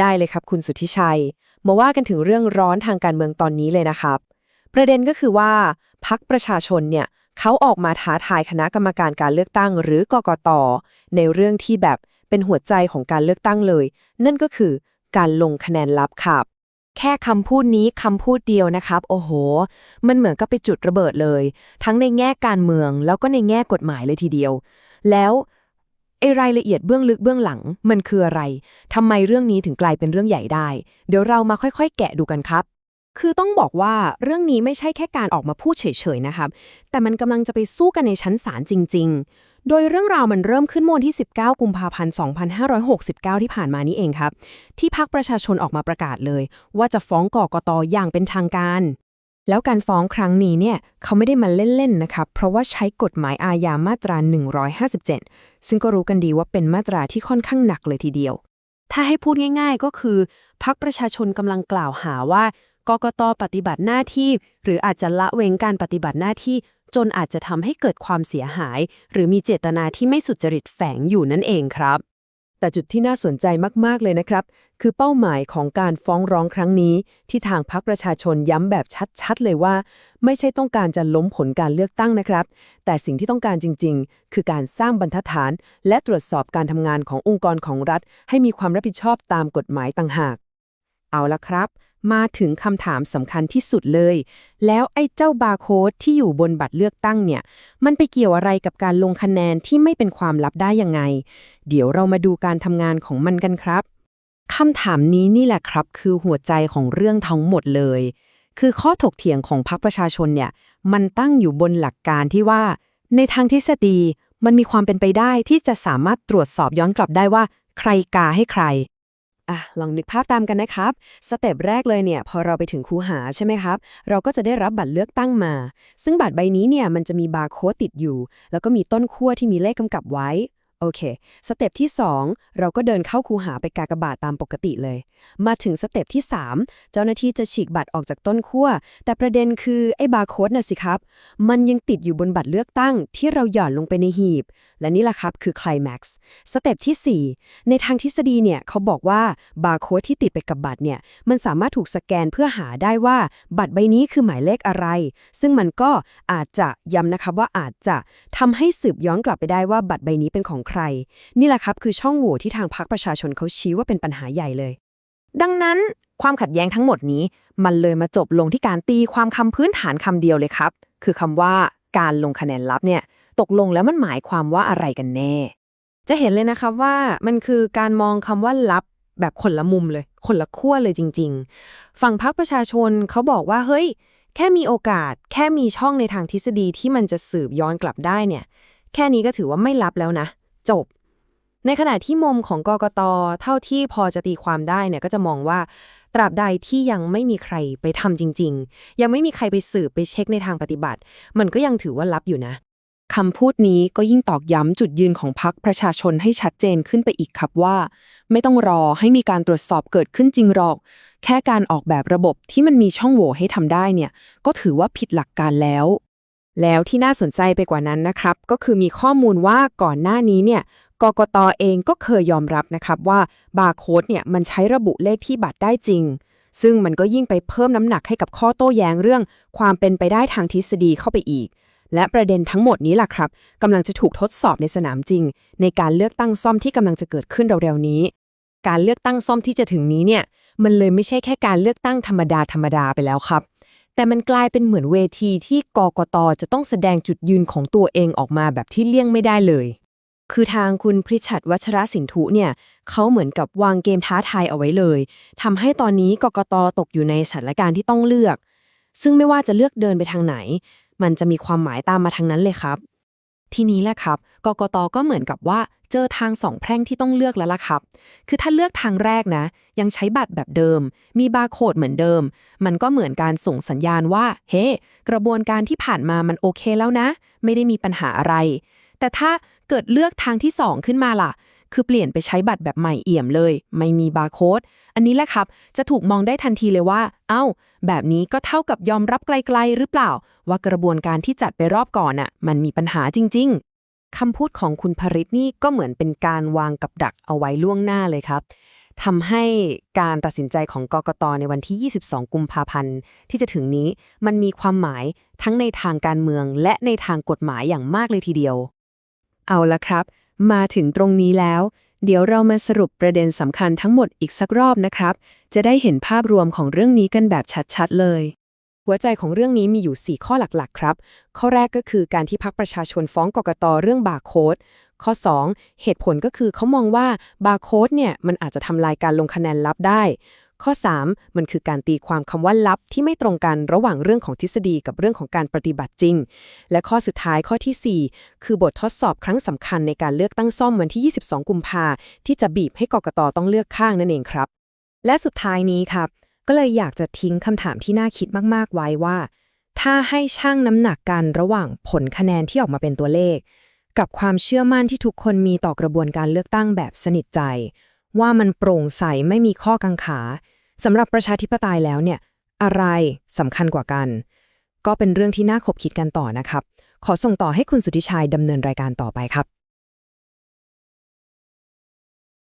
ได้เลยครับคุณสุทธิชัย มาว่ากันถึงเรื่องร้อนทางการเมืองตอนนี้เลยนะครับ ประเด็นก็คือว่าพักประชาชนเนี่ยเขาออกมาท้าทายคณะกรรมการการเลือกตั้งหรือกกตในเรื่องที่แบบเป็นหัวใจของการเลือกตั้งเลย นั่นก็คือการลงคะแนนลับครับแค่คำพูดนี้คำพูดเดียวนะครับ โอ้โห มันเหมือนกับไปจุดระเบิดเลย ทั้งในแง่การเมืองแล้วก็ในแง่กฎหมายเลยทีเดียว แล้ว รายละเอียดเบื้องลึกเบื้องหลัง มันคืออะไร ทำไมเรื่องนี้ถึงกลายเป็นเรื่องใหญ่ได้ เดี๋ยวเรามาค่อยๆ แกะดูกันครับ คือต้องบอกว่าเรื่องนี้ไม่ใช่แค่การออกมาพูดเฉยๆนะครับ แต่มันกำลังจะไปสู้กันในชั้นศาลจริง ๆ โดยเรื่องราวมันเริ่มขึ้นเมื่อวันที่ 19 กุมภาพันธ์ 2569 ที่ผ่านมานี้เองครับ ที่พักประชาชนออกมาประกาศเลย ว่าจะฟ้องกกตอย่างเป็นทางการ แล้วการฟ้องครั้งนี้เนี่ยเขาไม่ได้มาเล่นๆนะครับเพราะว่าใช้กฎหมายอาญามาตรา 157 ซึ่งก็รู้กันดีว่าเป็นมาตราที่ค่อนข้างหนักเลยทีเดียว ถ้าให้พูดง่ายๆก็คือพักประชาชนกำลังกล่าวหาว่ากกตปฏิบัติหน้าที่ หรืออาจจะละเว้นการปฏิบัติหน้าที่ จนอาจจะทำให้เกิดความเสียหาย หรือมีเจตนาที่ไม่สุจริตแฝงอยู่นั่นเองครับ แต่จุดที่น่าสนใจมาก ๆ เลยนะครับ คือเป้าหมายของการฟ้องร้องครั้งนี้ ที่ทางพรรคประชาชนย้ำแบบชัด ๆ เลยว่า ไม่ใช่ต้องการจะล้มผลการเลือกตั้งนะครับ แต่สิ่งที่ต้องการจริง ๆ คือการสร้างบรรทัดฐาน และตรวจสอบการทำงานขององค์กรของรัฐ ให้มีความรับผิดชอบตามกฎหมายต่างหาก เอาละครับ มาถึงคำถามสำคัญที่สุดเลย แล้วไอ้เจ้าบาร์โค้ดที่อยู่บนบัตรเลือกตั้งเนี่ย มันไปเกี่ยวอะไรกับการลงคะแนนที่ไม่เป็นความลับได้ยังไง เดี๋ยวเรามาดูการทำงานของมันกันครับคำถามนี้นี่แหละครับ คือหัวใจของเรื่องทั้งหมดเลย คือข้อถกเถียงของพรรคประชาชนเนี่ย มันตั้งอยู่บนหลักการที่ว่า ในทางทฤษฎีมันมีความเป็นไปได้ที่จะสามารถตรวจสอบย้อนกลับได้ว่า ใครกาให้ใคร อะลองนึกภาพตามกันนะครับ สเต็ปแรกเลยเนี่ย พอเราไปถึงคูหาใช่ไหมครับ เราก็จะได้รับบัตรเลือกตั้งมา ซึ่งบัตรใบนี้เนี่ยมันจะมีบาร์โค้ดติดอยู่ แล้วก็มีต้นขั้วที่มีเลขกำกับไว้ โอเค สเต็ปที่ 2 เราก็เดินเข้าคูหาไปกากบาทตามปกติเลย มาถึงสเต็ปที่ 3 เจ้าหน้าที่จะฉีกบัตรออกจากต้นขั้ว แต่ประเด็นคือไอ้บาร์โค้ดน่ะสิครับ มันยังติดอยู่บนบัตรเลือกตั้งที่เราหย่อนลงไปในหีบ และนี่แหละครับคือคลแม็กซ์ สเต็ปที่ 4 ในทางทฤษฎีเนี่ยเขาบอกว่าบาร์โค้ดที่ติดไปกับบัตรเนี่ย มันสามารถถูกสแกนเพื่อหาได้ว่าบัตรใบนี้คือหมายเลขอะไร ซึ่งมันก็อาจจะย้ำนะครับว่าอาจจะทำให้สืบย้อนกลับไปได้ว่าบัตรใบนี้เป็นของใคร นี่แหละครับคือช่องโหว่ที่ทางพรรคประชาชนเขาชี้ว่าเป็นปัญหาใหญ่เลย ดังนั้นความขัดแย้งทั้งหมดนี้ มันเลยมาจบลงที่การตีความคำพื้นฐานคำเดียวเลยครับ คือคำว่าการลงคะแนนลับเนี่ย ตกลงแล้วมันหมายความว่าอะไรกันแน่ จะเห็นเลยนะครับว่ามันคือการมองคำว่าลับแบบคนละมุมเลย คนละขั้วเลยจริง ๆ ฝั่งพรรคประชาชนเขาบอกว่าเฮ้ย แค่มีโอกาส แค่มีช่องในทางทฤษฎีที่มันจะสืบย้อนกลับได้เนี่ย แค่นี้ก็ถือว่าไม่ลับแล้วนะ จบ ในขณะที่มุมของกกตเท่าที่พอจะตีความได้เนี่ยก็จะมองว่า ตราบใดที่ยังไม่มีใครไปทำจริง ๆ ยังไม่มีใครไปสืบไปเช็คในทางปฏิบัติ มันก็ยังถือว่าลับอยู่นะคำพูดนี้ก็ยิ่งตอกย้ำจุดยืนของพรรคประชาชนให้ชัดเจนขึ้นไปอีกครับว่า ไม่ต้องรอให้มีการตรวจสอบเกิดขึ้นจริงหรอก แค่การออกแบบระบบที่มันมีช่องโหว่ให้ทำได้เนี่ย ก็ถือว่าผิดหลักการแล้ว แล้วที่น่าสนใจไปกว่านั้นนะครับ ก็คือมีข้อมูลว่าก่อนหน้านี้เนี่ยกกตเองก็เคยยอมรับนะครับว่าบาร์โค้ดเนี่ยมันใช้ระบุเลขที่บัตรได้จริง ซึ่งมันก็ยิ่งไปเพิ่มน้ำหนักให้กับข้อโต้แย้งเรื่อง ความเป็นไปได้ทางทฤษฎีเข้าไปอีก และประเด็นทั้งหมดนี้ล่ะครับกำลังจะถูกทดสอบในสนามจริง ในการเลือกตั้งซ่อมที่กำลังจะเกิดขึ้นเร็วๆนี้ การเลือกตั้งซ่อมที่จะถึงนี้เนี่ยมันเลยไม่ใช่แค่การเลือกตั้งธรรมดาธรรมดาไปแล้วครับ แต่มันกลายเป็นเหมือนเวทีที่กกตจะต้องแสดงจุดยืนของตัวเองออกมาแบบที่เลี่ยงไม่ได้เลย คือทางคุณพริชัดวัชรสินธุเนี่ยเขาเหมือนกับวางเกมท้าทายเอาไว้เลยทำให้ตอนนี้กกตตกอยู่ในสถานการณ์ที่ต้องเลือก ซึ่งไม่ว่าจะเลือกเดินไปทางไหน มันจะมีความหมายตามมาทางนั้นเลยครับ ทีนี้แหละครับ กกตก็เหมือนกับว่าเจอทางสองแพร่งที่ต้องเลือกแล้วล่ะครับ คือถ้าเลือกทางแรกนะ ยังใช้บัตรแบบเดิม มีบาร์โคดเหมือนเดิม มันก็เหมือนการส่งสัญญาณว่า เฮ้กระบวนการที่ผ่านมามันโอเคแล้วนะ ไม่ได้มีปัญหาอะไร แต่ถ้าเกิดเลือกทางที่ 2 ขึ้นมาล่ะ คือเปลี่ยนไปใช้บัตรแบบใหม่เอี่ยมเลย ไม่มีบาร์โค้ด อันนี้แหละครับ จะถูกมองได้ทันทีเลยว่า เอ้า แบบนี้ก็เท่ากับยอมรับไกลๆหรือเปล่า ว่ากระบวนการที่จัดไปรอบก่อนน่ะ มันมีปัญหาจริง ๆคำพูดของคุณภริตนี่ก็เหมือนเป็นการวางกับดักเอาไว้ล่วงหน้าเลยครับทำให้การตัดสินใจของกกตในวันที่ 22 กุมภาพันธ์ ที่จะถึงนี้มันมีความหมายทั้งในทางการเมืองและในทางกฎหมายอย่างมากเลยทีเดียว เอาละครับ มาถึงตรงนี้แล้ว เดี๋ยวเรามาสรุปประเด็นสำคัญทั้งหมดอีกสักรอบนะครับ จะได้เห็นภาพรวมของเรื่องนี้กันแบบชัดๆเลย หัวใจของเรื่องนี้มีอยู่ 4 ข้อหลักๆ ครับ ข้อแรกก็คือการที่พักประชาชนฟ้องกกตเรื่องบาร์โค้ดข้อ 2 เหตุผลก็คือเขามองว่าบาร์โค้ดเนี่ยมันอาจจะทำลายการลงคะแนนลับได้ ข้อ 3 มันคือการตีความคำว่าลับที่ไม่ตรงกันระหว่างเรื่องของทฤษฎีกับเรื่องของการปฏิบัติจริง และข้อสุดท้ายข้อทีสี่ 4 คือบททดสอบครั้งสำคัญในการเลือกตั้งซ่อมวันที่ 22 กุมภาที่จะบีบให้กกตต้องเลือกข้างนั่นเองครับ และสุดท้ายนี้ครับ ก็เลยอยากจะทิ้งคำถามที่น่าคิดมากๆไว้ว่า ถ้าให้ช่างน้ำหนักกันระหว่างผลคะแนนที่ออกมาเป็นตัวเลข กับความเชื่อมั่นที่ทุกคนมีต่อกระบวนการเลือกตั้งแบบสนิทใจว่ามันโปร่งใสไม่มีข้อกังขา สำหรับประชาธิปไตยแล้วเนี่ย อะไรสำคัญกว่ากัน ก็เป็นเรื่องที่น่าคบคิดกันต่อนะครับ ขอส่งต่อให้คุณสุทธิชัยดำเนินรายการต่อไปครับ